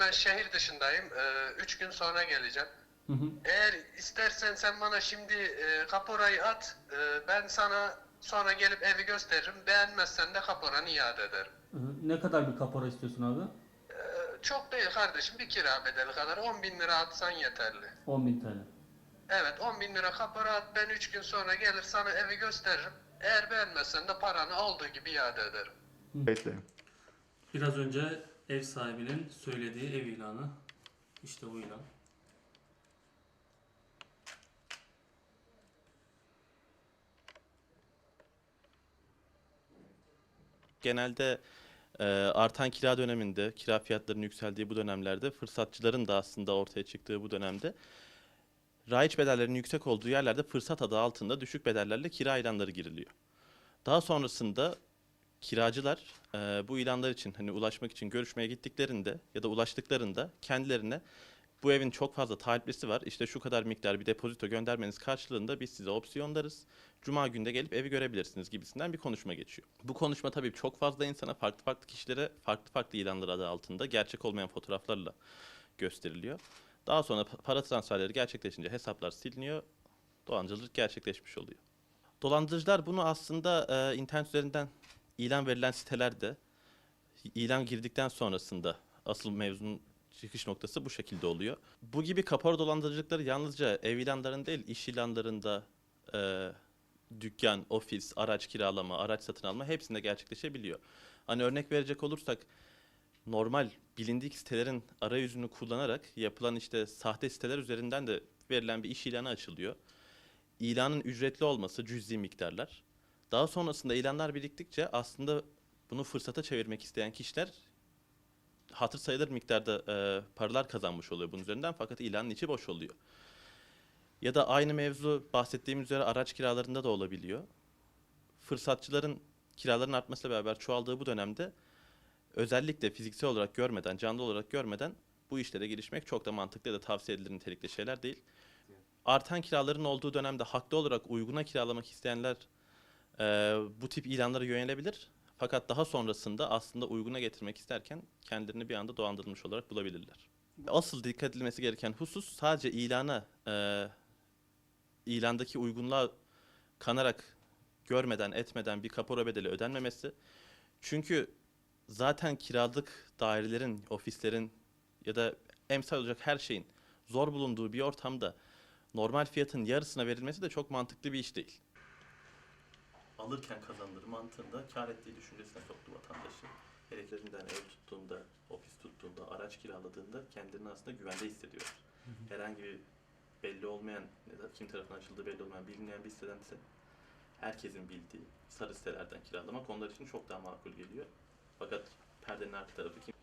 Ben şehir dışındayım. Ee, üç gün sonra geleceğim. Hı hı. Eğer istersen sen bana şimdi e, kaporayı at. e, ben sana sonra gelip evi gösteririm. Beğenmezsen de kaporanı iade ederim. Hı hı. Ne kadar bir kapora istiyorsun abi? Ee, çok değil kardeşim. Bir kira bedeli kadar. 10 bin lira atsan yeterli. 10.000 TL. Evet 10 bin lira kapora at. Ben 3 gün sonra gelir sana evi gösteririm. Eğer beğenmezsen de paranı olduğu gibi iade ederim. Bekleyin. Biraz önce ev sahibinin söylediği ev ilanı. İşte bu ilan. genelde e, artan kira döneminde, kira fiyatlarının yükseldiği bu dönemlerde, fırsatçıların da aslında ortaya çıktığı bu dönemde raiç bedellerinin yüksek olduğu yerlerde fırsat adı altında düşük bedellerle kira ilanları giriliyor. Daha sonrasında kiracılar e, bu ilanlar için hani ulaşmak için görüşmeye gittiklerinde ya da ulaştıklarında kendilerine bu evin çok fazla taliplisi var. İşte şu kadar miktar bir depozito göndermeniz karşılığında biz size opsiyonlarız. Cuma günde gelip evi görebilirsiniz gibisinden bir konuşma geçiyor. Bu konuşma tabii çok fazla insana, farklı farklı kişilere, farklı farklı ilanlar adı altında gerçek olmayan fotoğraflarla gösteriliyor. Daha sonra pa- para transferleri gerçekleşince hesaplar siliniyor. Dolandırıcılık gerçekleşmiş oluyor. Dolandırıcılar bunu aslında e, internet üzerinden ilan verilen sitelerde ilan girdikten sonrasında asıl mevzunun çıkış noktası bu şekilde oluyor. Bu gibi kapora dolandırıcılıkları yalnızca ev ilanlarında değil, iş ilanlarında, e, dükkan, ofis, araç kiralama, araç satın alma hepsinde gerçekleşebiliyor. Hani örnek verecek olursak normal bilindik sitelerin arayüzünü kullanarak yapılan işte sahte siteler üzerinden de verilen bir iş ilanı açılıyor. İlanın ücretli olması cüzi miktarlar. Daha sonrasında ilanlar biriktikçe aslında bunu fırsata çevirmek isteyen kişiler hatır sayılır miktarda e, paralar kazanmış oluyor bunun üzerinden fakat ilanın içi boş oluyor. Ya da aynı mevzu bahsettiğim üzere araç kiralarında da olabiliyor. Fırsatçıların kiraların artmasıyla beraber çoğaldığı bu dönemde özellikle fiziksel olarak görmeden, canlı olarak görmeden bu işlere girişmek çok da mantıklı ya da tavsiye edilir nitelikte şeyler değil. Artan kiraların olduğu dönemde haklı olarak uyguna kiralamak isteyenler e, bu tip ilanlara yönelebilir. Fakat daha sonrasında aslında uyguna getirmek isterken kendilerini bir anda dolandırılmış olarak bulabilirler. Asıl dikkat edilmesi gereken husus sadece ilana, e, ilandaki uygunluğa kanarak görmeden etmeden bir kapora bedeli ödenmemesi. Çünkü zaten kiralık dairelerin, ofislerin ya da emsal olacak her şeyin zor bulunduğu bir ortamda normal fiyatın yarısına verilmesi de çok mantıklı bir iş değil. Alırken kazanılır mantığında kar ettiği düşüncesine soktu vatandaşı. Elektriğinden ev tuttuğunda, ofis tuttuğunda, araç kiraladığında kendilerini aslında güvende hissediyor. Herhangi bir belli olmayan ya da kim tarafından açıldığı belli olmayan bilinmeyen bir siteden herkesin bildiği sarı sitelerden kiralamak onlar için çok daha makul geliyor. Fakat perdenin arka tarafı kim